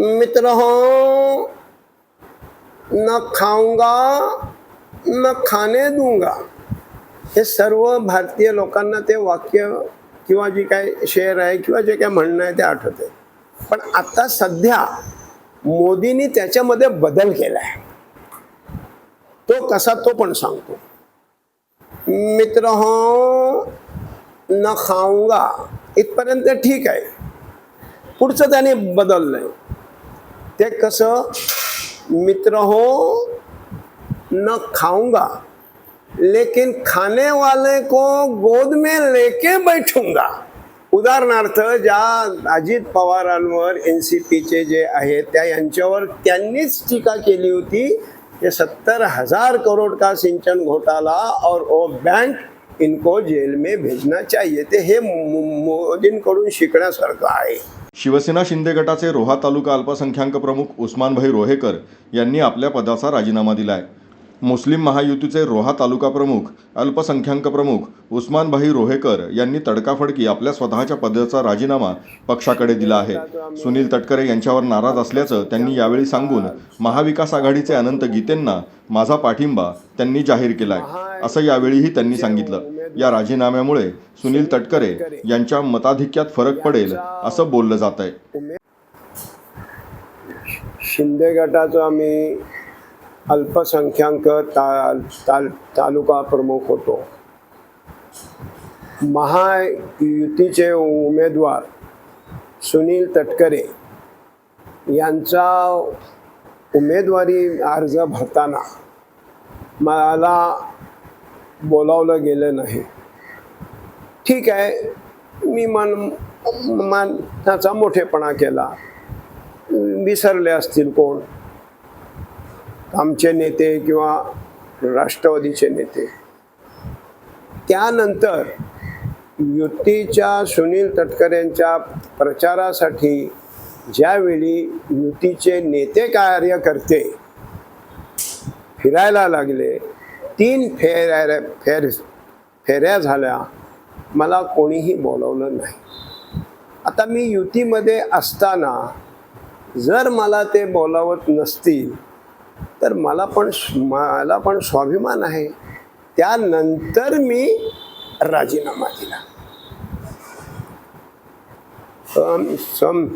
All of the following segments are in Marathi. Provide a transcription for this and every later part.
मित्र हो न खाऊंगा न खाणे दूंगा. हे सर्व भारतीय लोकांना ते वाक्य किंवा जी काय शेअर आहे किंवा जे काय म्हणणं आहे ते आठवते पण आता सध्या मोदींनी त्याच्यामध्ये बदल केला आहे तो कसा तो पण सांगतो. मित्र हो न खाऊंगा इथपर्यंत ठीक आहे. पुढचं त्याने बदललं ते कसं मित्र हो न खाऊंगा लेकिन खाने वाले को गोद में लेके बैठूंगा. उदाहरणार्थ ज्या अजित पवारांवर एन सी पीचे जे आहेत त्या यांच्यावर त्यांनीच टीका केली होती ते सत्तर हजार करोड़ का सिंचन घोटाला और ओ बँक इनको जेल में भेजना चाहिए. ते हे मोदींकडून शिकण्यासारखं आहे. शिवसेना शिंदे गटाचे रोहा तालुका अल्पसंख्याक प्रमुख उस्मानभाई रोहेकर यांनी आपल्या पदाचा राजीनामा दिला आहे मुस्लिम महायुतीचे रोहा तालुका प्रमुख अल्पसंख्याक प्रमुख उस्मानभाई रोहेकर यांनी तडकाफडकी आपल्या स्वतःच्या पदाचा राजीनामा पक्षाकडे दिला आहे. सुनील तटकरे यांच्यावर नाराज असल्याचं त्यांनी यावेळी सांगून महाविकास आघाडीचे अनंत गीतेंना माझा पाठिंबा त्यांनी जाहीर केला आहे असं यावेळीही त्यांनी सांगितलं. या राजीनाम्यामुळे सुनील तटकरे यांच्या मताधिक्यात फरक पडेल असं बोललं जात आहे शिंदे गटाचा आम्ही अल्पसंख्याक ता ताल तालुका प्रमुख होतो. महायुतीचे उमेदवार सुनील तटकरे यांचा उमेदवारी अर्ज भरताना मला बोलावलं गेलं नाही. ठीक आहे मी मन मानाचा मोठेपणा केला. विसरले असतील कोण? आमचे नेते किंवा राष्ट्रवादीचे नेते. त्यानंतर युतीच्या सुनील तटकरेंच्या प्रचारासाठी ज्यावेळी युतीचे नेते कार्यकर्ते फिरायला लागले तीन फेऱ्या फेर फेऱ्या झाल्या. मला कोणीही बोलवलं नाही. आता मी युतीमध्ये असताना जर मला ते बोलावत नसतील तर मला पण मला पण स्वाभिमान आहे. त्यानंतर मी राजीनामा दिला. सम सम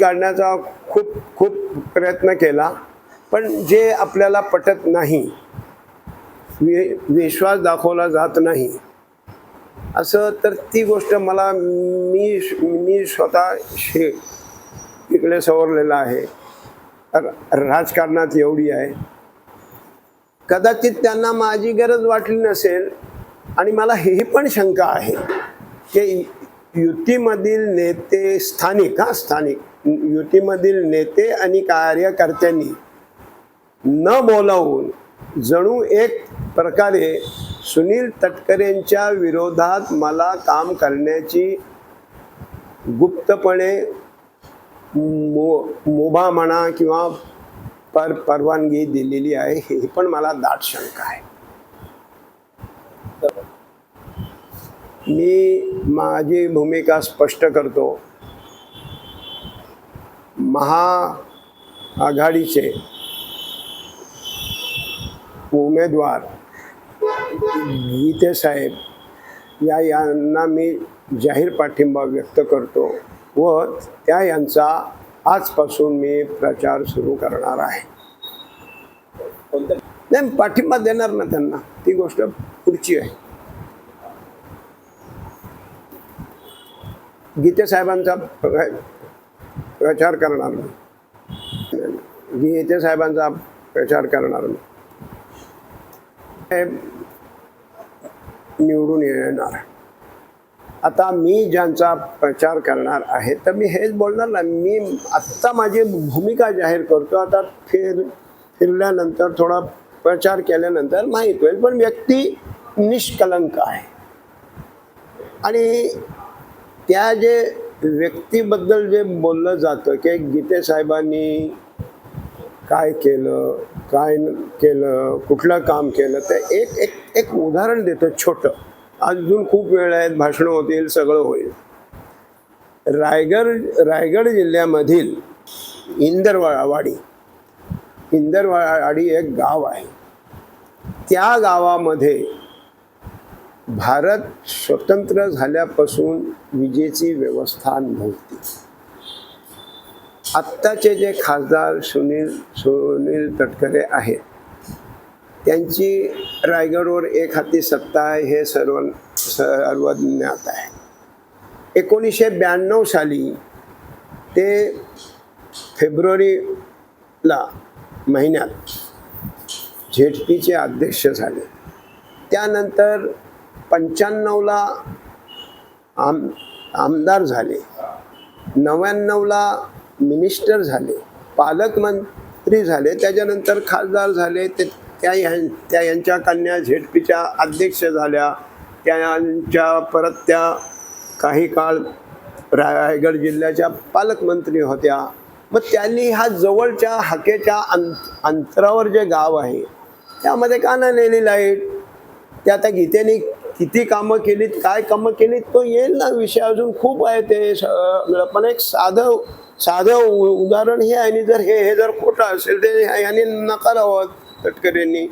काढण्याचा खूप खूप प्रयत्न केला पण जे आपल्याला पटत नाही वि विश्वास दाखवला जात नाही. असं तर ती गोष्ट मला मी मी स्वतः शे इकडे सवरलेला आहे. राजकारणात एवढी आहे. कदाचित त्यांना माझी गरज वाटली नसेल आणि मला ही पण शंका आहे की युतीमधील नेते स्थानिक हा स्थानिक युतीमधील नेते आणि कार्यकर्त्यांनी न बोलावून जणू एक प्रकारे सुनील तटकरेंच्या विरोधात मला काम करण्याची गुप्तपणे मो मुभा म्हणा किंवा पर परवानगी दिलेली आहे ही पण मला दाट शंका आहे. मी माझी भूमिका स्पष्ट करतो. महाआघाडीचे उमेदवार. गीतेसाहेब या यांना मी जाहीर पाठिंबा व्यक्त करतो व त्या यांचा आजपासून मी प्रचार सुरू करणार आहे. नाही पाठिंबा देणार ना त्यांना ती गोष्ट पुढची आहे. गीतेसाहेबांचा प्रचार करणार मी. गीते साहेबांचा प्रचार करणार मी. निवडून येणार. आता मी ज्यांचा प्रचार करणार आहे तर मी हेच बोलणार ना मी आत्ता माझी भूमिका जाहीर करतो. आता फिर फिरल्यानंतर थोडा प्रचार केल्यानंतर माहीत होईल पण व्यक्ती निष्कलंक आहे. आणि त्या जे व्यक्तीबद्दल जे बोललं जातं की गीते साहेबांनी काय केलं काय न- केलं कुठलं काम केलं ते एक एक एक उदाहरण देतो छोटं. अजून खूप वेळ आहेत भाषणं होतील सगळं होईल. रायगड रायगड जिल्ह्यामधील इंदरवाडी इंदरवाडी एक गाव आहे. त्या गावामध्ये भारत स्वतंत्र झाल्यापासून विजेची व्यवस्था नव्हती. आत्ताचे जे खासदार सुनील सुनील तटकरे आहेत त्यांची रायगडवर एक हाती सत्ता आहे हे सर्व सर्वज्ञात आहे. एकोणीसशे ब्याण्णव साली ते फेब्रुवारीला महिन्यात झेडपीचे अध्यक्ष झाले. त्यानंतर पंच्याण्णवला आम आमदार झाले. नव्याण्णवला मिनिस्टर झाले पालकमंत्री झाले त्याच्यानंतर खासदार झाले ते त्या यां- त्या यांच्या कन्या झेडपीच्या अध्यक्ष झाल्या त्यांच्या परत त्या काही काळ रायगड जिल्ह्याच्या पालकमंत्री होत्या. मग त्यांनी ह्या जवळच्या हाकेच्या अंत अंतरावर जे गाव आहे त्यामध्ये का नाही नेली लाइट? ते आता गीतेने किती कामं केलीत काय कामं केलीत तो येईल ना विषय अजून खूप आहे ते स- पण एक साधं साधं उ- उदाहरण हे आहे आणि जर हे हे जर खोटं असेल ते यांनी नकारावं तटकरेंनी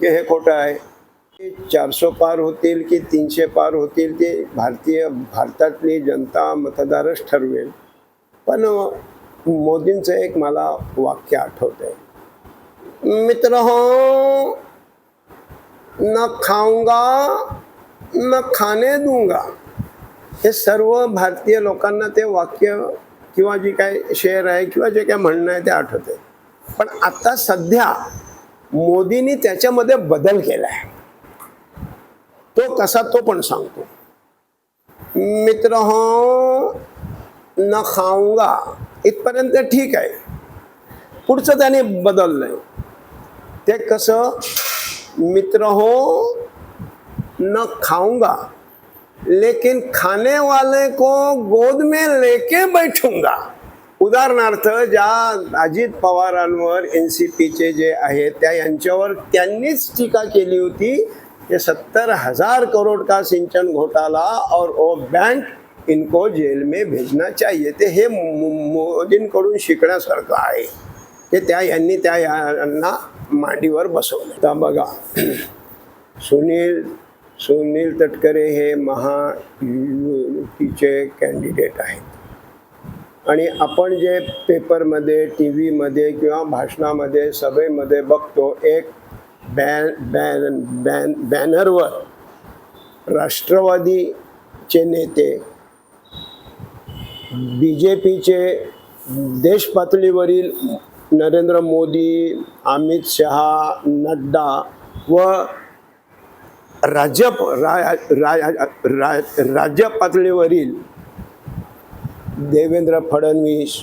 की हे खोटं आहे. ते चारशे पार होतील की तीनशे पार होतील ते भारतीय भारतातली जनता मतदारच ठरवेल. पण मोदींचं एक मला वाक्य आठवत आहे मित्र हो न खाऊंगा न खाणे दूंगा. हे सर्व भारतीय लोकांना ते वाक्य किंवा जी काय शेअर आहे किंवा जे काय म्हणणं आहे ते आठवते पण आता सध्या मोदींनी त्याच्यामध्ये बदल केला आहे तो कसा तो पण सांगतो. मित्र हो न खाऊंगा इथपर्यंत ठीक आहे. पुढचं त्याने बदललंय ते कसं मित्र हो न खाऊंगा लेकिन खाने वाले को गोद में लेके बैठूंगा। उदाहरणार्थ ज्या अजित पवारांवर एन सी पीचे जे आहेत त्या यांच्यावर त्यांनीच टीका केली होती ते सत्तर हजार करोड़ का सिंचन घोटाला और वो बँक इनको जेल में भेजना चाहिए। ते हे मोदींकडून शिकण्यासारखं आहे ते त्या यांनी त्या यांना मांडीवर बसवलं. तर बघा सुनील सुनील तटकरे हे महायुतीचे कॅन्डिडेट आहेत. आणि आपण जे पेपरमध्ये टी व्हीमध्ये किंवा भाषणामध्ये सभेमध्ये बघतो एक बॅन बॅन बॅन बॅनरवर राष्ट्रवादीचे नेते बी जे पीचे देशपातळीवरील नरेंद्र मोदी अमित शहा नड्डा व राज्य रा, राज्य पातळीवरील देवेंद्र फडणवीस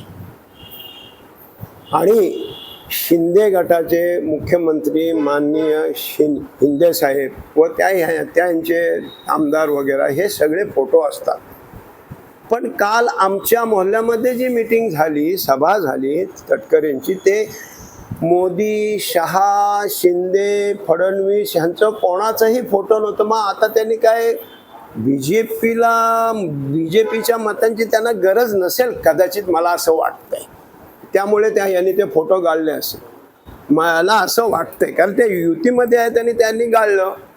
आणि शिंदे गटाचे मुख्यमंत्री माननीय शिं शिंदे साहेब व त्या ह्या- त्यांचे आमदार वगैरे हे सगळे फोटो असतात. पण काल आमच्या मोहल्ल्यामध्ये जी मीटिंग झाली सभा झाली तटकरेंची ते मोदी शहा शिंदे फडणवीस ह्यांचं कोणाचाही फोटो नव्हतं. मग आता त्यांनी काय बी जे पीला बी जे पीच्या मतांची त्यांना गरज नसेल कदाचित मला असं वाटतंय. त्यामुळे त्या यांनी ते फोटो गाळले असेल. मला असं वाटतंय कारण ते युतीमध्ये आहेत आणि त्यांनी गाळलं.